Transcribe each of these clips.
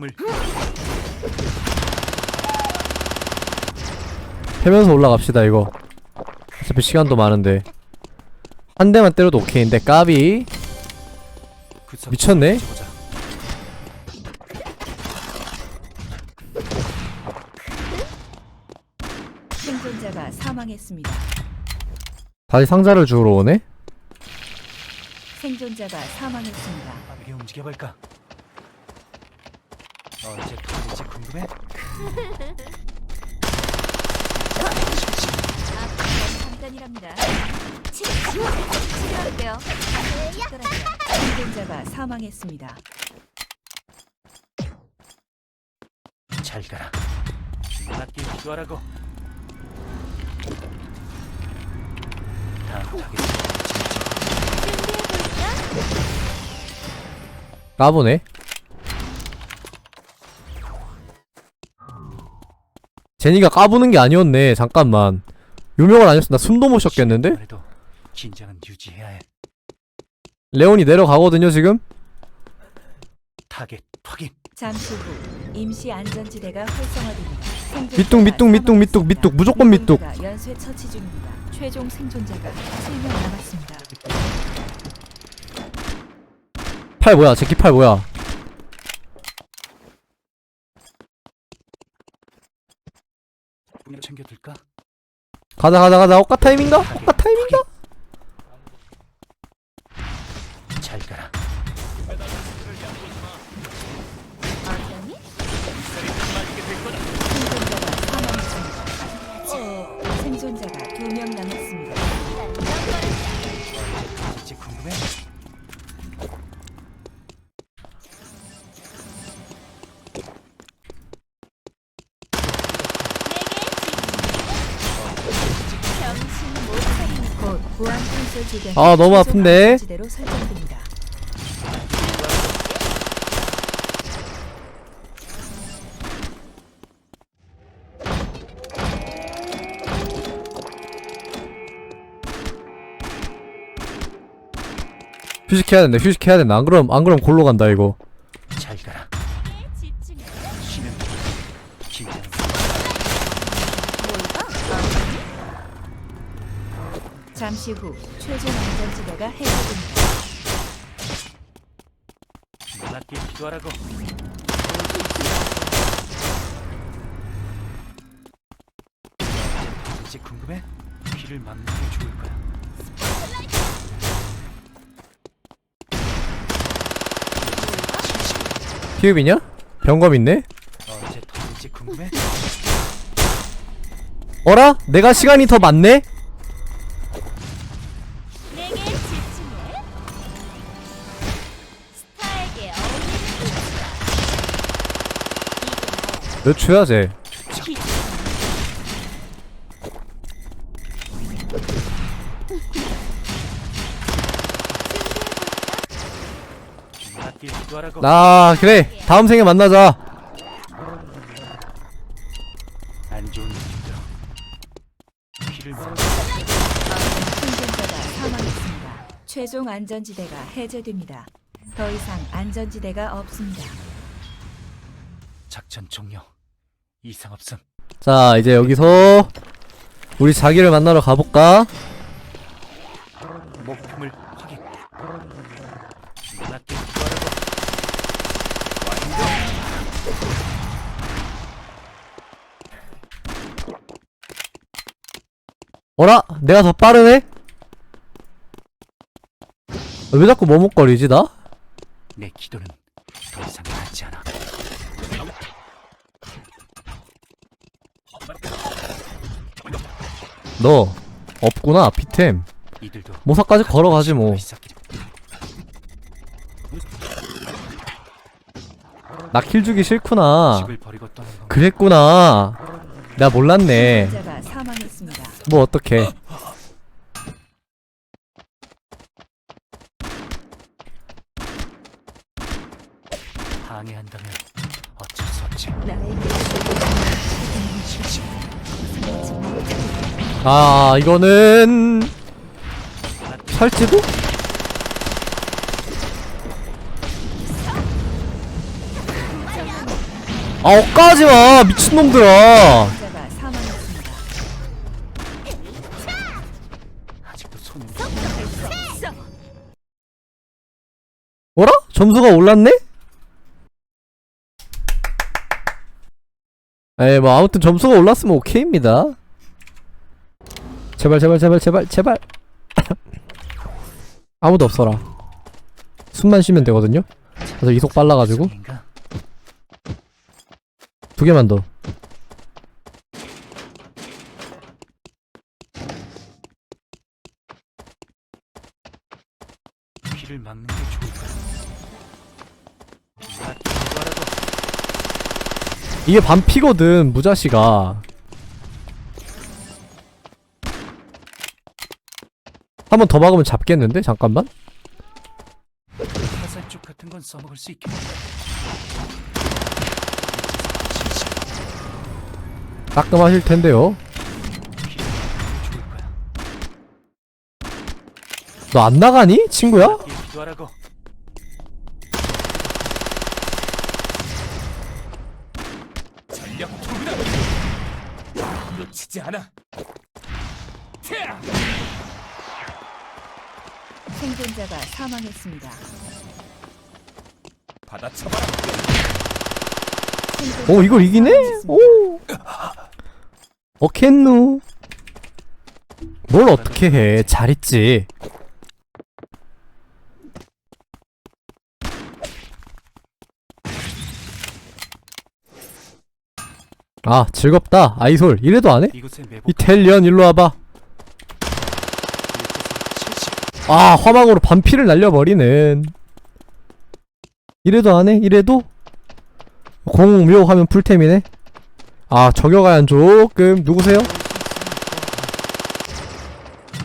목숨을 패면서 올라갑시다 이거 어차피 시간도 많은데 한 대만 때려도 오케이인데 까비 구석 미쳤네. 생존자가 사망했습니다. 다시 상자를 주우러 오네 생존자가 사망했습니다. 빠르게 움직여볼까? 언제 터질지 궁금해? 잠깐이랍니다. 치료할게요. 생존자가 사망했습니다. 잘 가라. 맞게 기도하라고. 다음 타겟 까보네 제니가 까부는 게 아니었네 잠깐만 안 했으면 나 숨도 못 쉬었겠는데? 그래도 긴장은 유지해야 해. 레온이 내려가거든요 지금? 타겟 확인. 잠시 후 임시 안전지대가 활성화됩니다. 생존자가 밑둥 밑둥 밑둥 밑둥 밑둥 무조건 밑둥 생존자가 연쇄 처치 중입니다. 최종 생존자가 7명 남았습니다. 팔 뭐야 제키 팔 뭐야 분명 챙겨둘까? 가자 가자 가자 옥가 타임인가? 옥가 타임인가? 잘 가라. 아니? 생존자가. 생존자가 2명 남았습니다. 이제 궁금해? 아, 너무 아픈데? 지대로 설정됩니다. 휴식 해야 된다 휴식 해야 된다 안 그럼 안 그럼 골로 간다 이거 잘 가라. 잠시 후 최종 안전지대가 해제됩니다. 맞게 기도하라고. 이제 궁금해? 귀를 막는 게 좋을 거야. 피읍이냐? 병검 있네? 궁금해? 어라? 내가 시간이 더 많네? 몇 초야 쟤 맞게 기도하라고. 나 그래 다음 생에 만나자 안 좋은 느낌들어. 귀를 막 생존자가 사망했습니다. 최종 안전지대가 해제됩니다. 더 이상 안전지대가 없습니다. 작전 종료. 이상 없음. 자 이제 여기서 우리 자기를 만나러 가볼까? 목표물 확인. 맞게 기도하라고. 어라? 내가 더 빠르네? 왜 자꾸 머뭇거리지 나? 내 기도는 더 이상 닿지 않아. 너 없구나 피템. 모사까지 걸어가지 뭐. 나 킬 주기 싫구나. 그랬구나. 내가 몰랐네. 뭐 어떡해 아 이거는 살지도? 아 엇가지마 미친놈들아. 뭐라? 점수가 올랐네? 에이 뭐 아무튼 점수가 올랐으면 오케이입니다 제발 제발 제발 제발 제발. 아무도 없어라. 숨만 쉬면 되거든요? 그래서 이속 빨라가지고? 두 개만 더. 귀를 막는 게 좋을. 이게 반피거든 무자시가 한 번더 박으면 잡겠는데? 잠깐만 화살쪽 같은 건 써먹을 수 있겠네. 따끔하실 텐데요 귀를 막는 게 좋을 거야. 너 안 나가니? 친구야? 이 기도 하라고. 전력 투구다. 놓치지 않아. 생존자가 사망했습니다. 받아쳐봐라. 생존자가 오 이걸 이기네? 사망했습니다. 오 어켄누 뭘 어떻게 해 잘했지 아 즐겁다 아이솔 이래도 안 해? 이곳에 매복. 이텔리언 일로 와봐 아 화망으로 반피를 날려버리는 이래도 안해? 이래도? 공묘 하면 풀템이네 아 저격하연 조금 누구세요?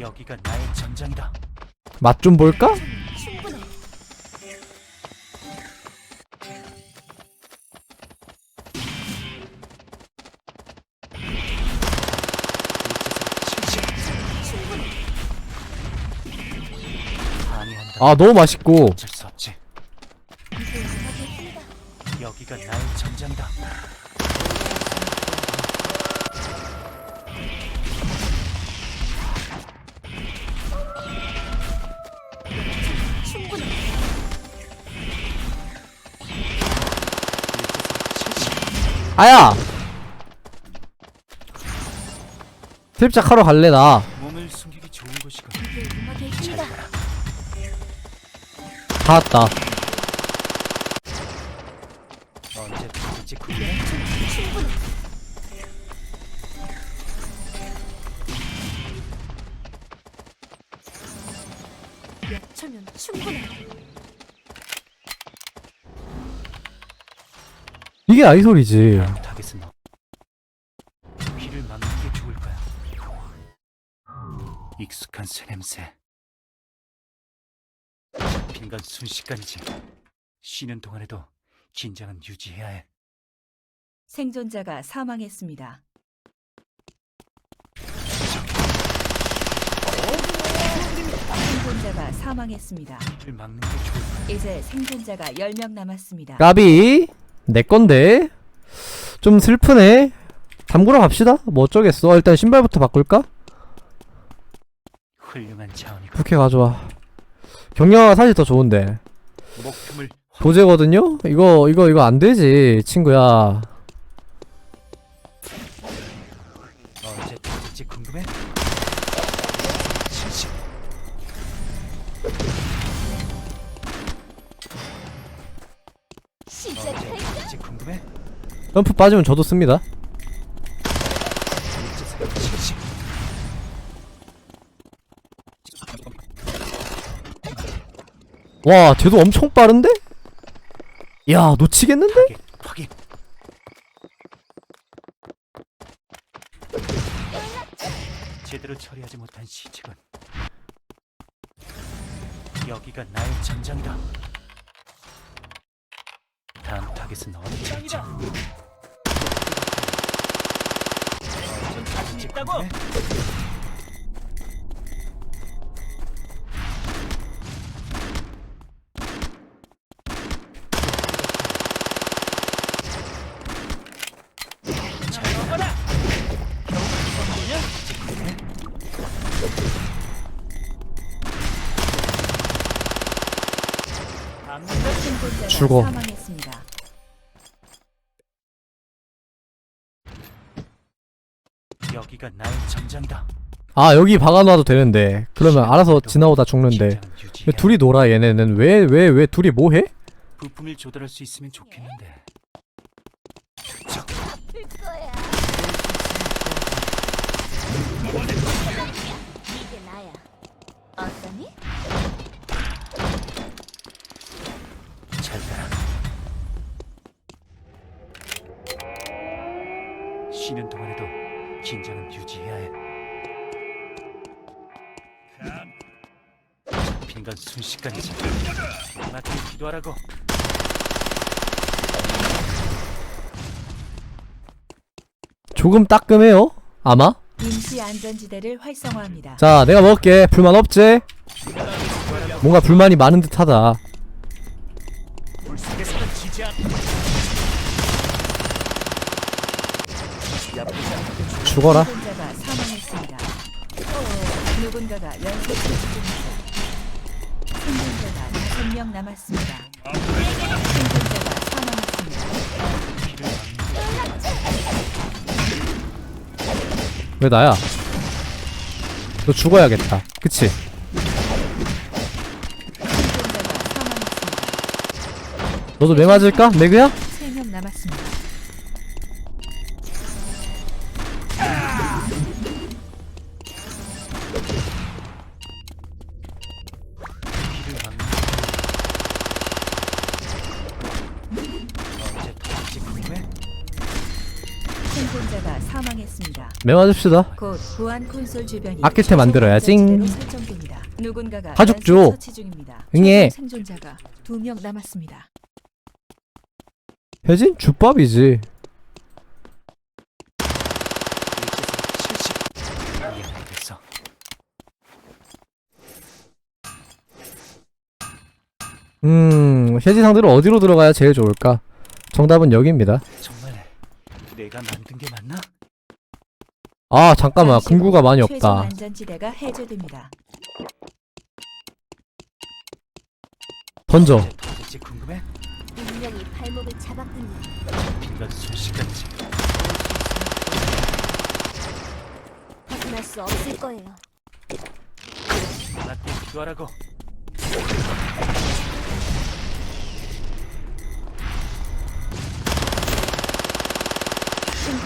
여기가 나의 전장이다. 맛 좀 볼까? 아 너무 맛있고 어쩔 수 없지. 여기가 나의. 충분해. 아야! 트립작 하러 갈래 나 다 왔다. 충분해. 몇 초면 충분해. 이게 아이솔이지 타겟은 너. 귀를 막는 게 좋을 거야. 익숙한 새 냄새. 건 순식간이지. 쉬는 동안에도 긴장은 유지해야 해. 생존자가 사망했습니다. 생존자가 사망했습니다. 막는 게 좋을 거야. 이제 생존자가 10명 남았습니다. 까비 내 건데 좀 슬프네 담그러 갑시다 뭐 어쩌겠어 일단 신발부터 바꿀까? 훌륭한 자원이고 부캐 가져와 경량화가 사실 더 좋은데 도제거든요? 이거 이거 이거 안 되지 친구야 터질지 궁금해? 점프 빠지면 저도 씁니다 와 쟤도 엄청 빠른데? 야 놓치겠는데? 타겟 확인. 제대로 처리하지 못한 시체군. 여기가 나의 전장이다. 다음 타겟은? 언제 터질지 궁금해? 죽어. 여기가 나의 전장이다. 아 여기 박아놔도 되는데 그러면 알아서 지나오다 죽는데 왜 둘이 놀아 얘네는 왜 왜 왜 둘이 뭐해? 부품을 조달할 수 있으면 좋겠는데. 이게 나야. 어떠니? 쉬는 동안에도 긴장은 유지해야 해. 잡힌 건 순식간이지. 나한테 기도하라고. 조금 따끔해요 아마? 임시 안전지대를 활성화합니다. 자 내가 먹을게 불만 없지? 뭔가 불만이 많은 듯하다 물속에 죽어라 생존자가 사망했습니다. 누군가가 연쇄 처치 중입니다. 생존자가 다섯 명 남았습니다. 생존자가 사망했습니다. 왜 나야? 너 죽어야겠다 그치? 생존자가 사망했습니다. 너도 매 맞을까? 매그야? 세 명 남았습니다. 생존자가 사망했습니다. 매 맞읍시다 곧 보안 콘솔 주변이 아키테 만들어야지. 안전지대로 설정됩니다. 누군가가 가죽 줘. 처치 중입니다. 응애. 최종 생존자가 두 명 남았습니다. 혜진? 주밥이지 70. 이해하겠어. 음 혜진 상대로 어디로 들어가야 제일 좋을까? 정답은 여기입니다 정말 내가 만든 게 맞나? 아 잠깐만 잠시 후 금구가 많이 최종 없다 안전지대가 해제됩니다. 던져 언제 터질지 궁금해? 운명이 발목을 잡았군요. 빈건 순식간이지. 벗어날 수 없을 거예요. 나한테 기도하라고.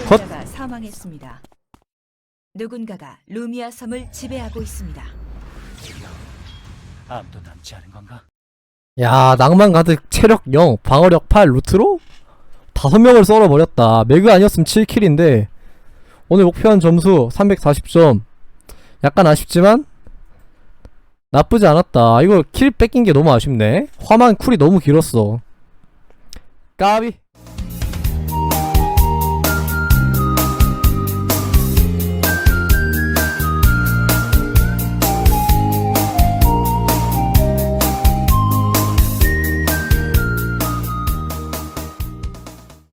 생존자가 사망했습니다. 누군가가 루미아 섬을 지배하고 있습니다. 아무도 남지 않은 건가? 야 낭만 가득 체력 0 방어력 8 루트로? 다섯 명을 썰어버렸다 매그 아니었으면 7킬인데 오늘 목표한 점수 340점 약간 아쉽지만 나쁘지 않았다 이거 킬 뺏긴 게 너무 아쉽네 화만 쿨이 너무 길었어 까비